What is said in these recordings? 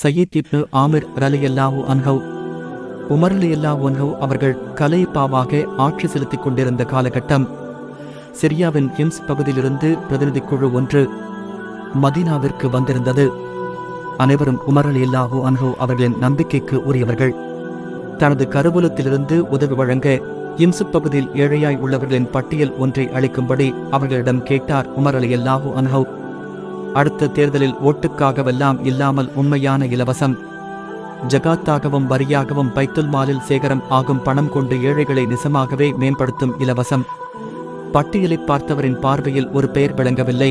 Zayed இப்னு ஆமிர் ரலியல்லாஹு அன்ஹவ் Umar ரலியல்லாஹு அன்ஹவ் அவர்கள் கலைப்பாவாக ஆட்சி செலுத்திக் கொண்டிருந்த காலகட்டம். சிரியாவின் ஹிம்ஸ் பகுதியிலிருந்து பிரதிநிதி குழு ஒன்று மதீனாவிற்கு வந்திருந்தது. அனைவரும் உமர் ரலியல்லாஹு அன்ஹவ் அவர்களின் நம்பிக்கைக்கு உரியவர்கள். தனது கருவூலத்திலிருந்து உதவி வழங்க இம்சு பகுதியில் ஏழையாய் உள்ளவர்களின் பட்டியல் ஒன்றை அளிக்கும்படி அவர்களிடம் கேட்டார் உமர் அலி அல்லாஹூ அன்ஹவ் அடுத்த தேர்தலில் ஓட்டுக்காகவெல்லாம் இல்லாமல் உண்மையான இலவசம். ஜகாத்தாகவும் வரியாகவும் பைத்துல் மாலில் சேகரம் ஆகும் பணம் கொண்டு ஏழைகளை நிசமாகவே மேம்படுத்தும் இலவசம். பட்டியலை பார்த்தவரின் பார்வையில் ஒரு பெயர் விளங்கவில்லை.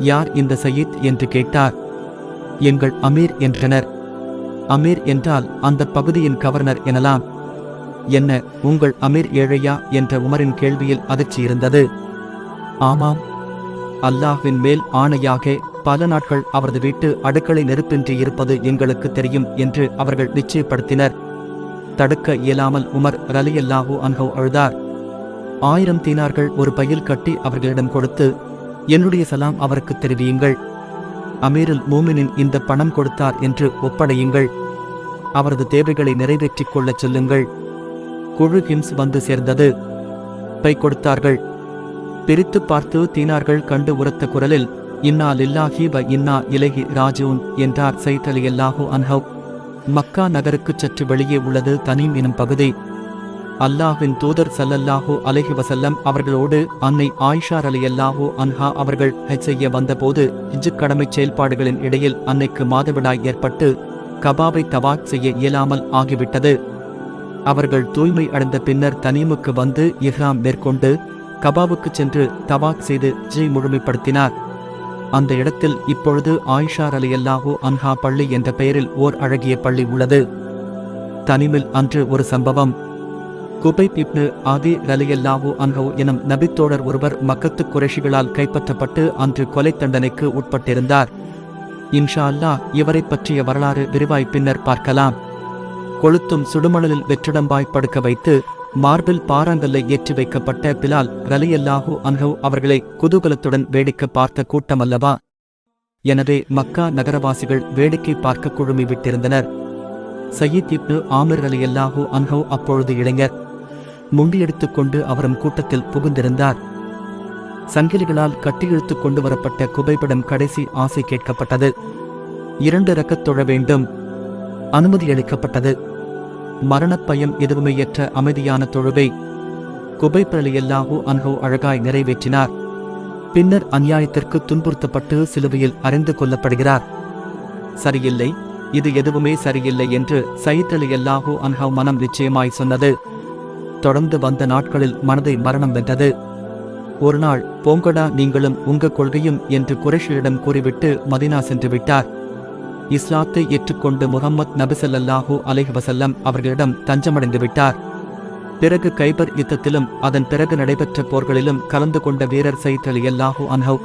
யார் இந்த சயீத் என்று கேட்டார். எங்கள் அமீர் என்றனர். அமீர் என்றால் அந்த பகுதியின் கவர்னர் எனலாம். என்ன உங்கள் அமீர் ஏழையா? என்ற உமரின் கேள்வியில் அதிர்ச்சி இருந்தது ஆமாம் அல்லாஹ்வின் மேல் ஆணையாக பல நாட்கள் அவரது வீட்டு அடுக்களை நெருப்பின்றி இருப்பது எங்களுக்கு தெரியும் என்று அவர்கள் நிச்சயப்படுத்தினர். தடுக்க இயலாமல் உமர் ரலியல்லாஹு அன்ஹோ அழுதார். ஆயிரம் தீனார்கள் ஒரு பையில் கட்டி அவர்களிடம் கொடுத்து என்னுடைய சலாம் அவருக்கு தெரிவியுங்கள். அமீருல் மூமினின் இந்த பணம் கொடுத்தார் என்று ஒப்படையுங்கள். அவரது தேவைகளை நிறைவேற்றிக் கொள்ளச் சொல்லுங்கள். குழு ஹிம்ஸ் வந்து சேர்ந்தது. பை கொடுத்தார்கள். பிரித்து பார்த்து தீனார்கள் கண்டு உரத்த குரலில் இன்னா லில்லாஹி வ இன்னா இலகி ராஜூன் என்றார் சைத் அலி அல்லாஹூ அன்ஹவ் மக்கா நகருக்கு சற்று வெளியே உள்ளது தனீம் எனும் பகுதி. அல்லாஹின் தூதர் சல்லல்லாஹு அலஹி வசல்லம் அவர்களோடு அன்னை ஆயிஷார் அலி அல்லாஹு அன்ஹா அவர்கள் ஹஜ் செய்ய வந்தபோது ஹஜ் கடமை செயல்பாடுகளின் இடையில் அன்னைக்கு மாதவிடாய் ஏற்பட்டு கபாவை தவாக் செய்ய இயலாமல் ஆகிவிட்டது. அவர்கள் தூய்மை அடைந்த பின்னர் தனீமுக்கு வந்து இஹ்ராம் மேற்கொண்டு கபாவுக்கு சென்று தவாக் செய்து ஜி முழுமைப்படுத்தினார். அந்த இடத்தில் இப்பொழுது ஆயிஷார் அலி அல்லாஹூ அன்ஹா பள்ளி என்ற பெயரில் ஓர் அழகிய பள்ளி உள்ளது. தனிமில் அன்று ஒரு சம்பவம். குபை இப்னு ஆதி ரலியல்லாஹு அன்ஹோ எனும் நபித்தோழர் ஒருவர் மக்கத்து குறைஷிகளால் கைப்பற்றப்பட்டு அன்று கொலை தண்டனைக்கு உட்பட்டிருந்தார். இன்ஷா அல்லாஹ் இவரைப் பற்றிய வரலாறு விரிவாய் பின்னர் பார்க்கலாம். கொளுத்தும் சுடுமணலில் வெற்றிடம்பாய் படுக்க வைத்து மார்பில் பாறாங்கல்லை ஏற்றி வைக்கப்பட்ட பிலால் ரலியல்லாஹு அன்ஹவ் அவர்களை குதூகலத்துடன் வேடிக்கை பார்த்த கூட்டம் அல்லவா எனவே மக்கா நகரவாசிகள் வேடிக்கை பார்க்க குழுமி விட்டிருந்தனர் சயீத் இப்னு ஆமிர் ரலியல்லாஹு அன்ஹவ் அப்பொழுது இளைஞர். முண்டியெடுத்துக் கொண்டு அவரும் கூட்டத்தில் புகுந்திருந்தார். சங்கிலிகளால் கட்டியிழுத்து கொண்டு வரப்பட்ட குபைப்படம் கடைசி ஆசை கேட்கப்பட்டது. இரண்டு ரக்கத் தொழ வேண்டும். அனுமதி அளிக்கப்பட்டது. மரணப் பயம் எதுவுமையற்ற அமைதியான தொழுகை. குபைப்பலியல்லாஹு அன்ஹோ அழகாய் நிறைவேற்றினார். பின்னர் அநியாயத்திற்கு துன்புறுத்தப்பட்டு சிலுவையில் அறிந்து கொள்ளப்படுகிறார் சரியில்லை இது எதுவுமே சரியில்லை என்று சயித் அலி அல்லாஹூ அன்ஹவ் மனம் நிச்சயமாய் சொன்னது. தொடர்ந்து வந்த நாட்களில் மனதை மரணம் வென்றது. ஒரு நாள் போங்கடா நீங்களும் உங்க கொள்கையும் என்று குரேஷியிடம் கூறிவிட்டு மதினா சென்று விட்டார் இஸ்லாத்தை ஏற்றுக்கொண்டு முகமது நபிசல்லாஹூ அலைஹி வசல்லம் அவர்களிடம் தஞ்சமடைந்து விட்டார். பிறகு கைபர் யுத்தத்திலும் அதன் பிறகு நடைபெற்ற போர்களிலும் கலந்து கொண்ட வீரர் சயித் அலி அல்லாஹூ அன்ஹவ்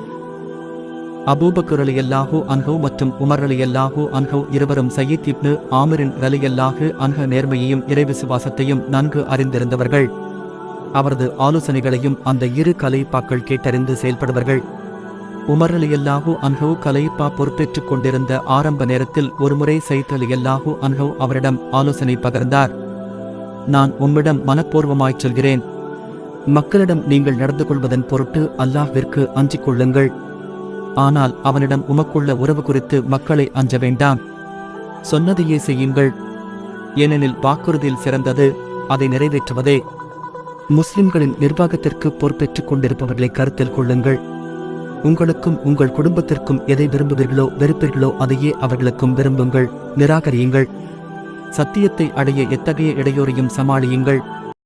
அபூபக்கர் அலி அல்லாஹூ அன்ஹவ் மற்றும் உமர் அலி அல்லாஹூ அன்ஹவ் இருவரும் சயீத் இப்னு ஆமிரின் அலி அல்லாஹு அன்ஹ நேர்மையையும் இறைவிசுவாசத்தையும் நன்கு அறிந்திருந்தவர்கள். அவரது ஆலோசனைகளையும் அந்த இரு கலைப்பாக்கள் கேட்டறிந்து செயல்படுவர்கள் உமர் அலி அல்லாஹூ கலைப்பா பொறுப்பேற்றுக் கொண்டிருந்த ஆரம்ப நேரத்தில் ஒருமுறை சயித் அலி அல்லாஹூ அன்ஹவ் அவரிடம் ஆலோசனை பகிர்ந்தார். நான் உம்மிடம் மனப்பூர்வமாய்ச் சொல்கிறேன். மக்களிடம் நீங்கள் நடந்து கொள்வதன் பொருட்டு அல்லாஹ்விற்கு அஞ்சிக் கொள்ளுங்கள். ஆனால் அவனிடம் உமக்குள்ள உறவு குறித்து மக்களை அஞ்ச வேண்டாம். சொன்னதையே செய்யுங்கள். ஏனெனில் வாக்குறுதியில் சிறந்தது அதை நிறைவேற்றுவதே. முஸ்லிம்களின் நிர்வாகத்திற்கு பொறுப்பேற்றுக் கொண்டிருப்பவர்களை கருத்தில் கொள்ளுங்கள். உங்களுக்கும் உங்கள் குடும்பத்திற்கும் எதை விரும்புவீர்களோ வெறுப்பீர்களோ அதையே அவர்களுக்கும் விரும்புங்கள். நிராகரியுங்கள். சத்தியத்தை அடைய எத்தகைய இடையூறையும் சமாளியுங்கள்.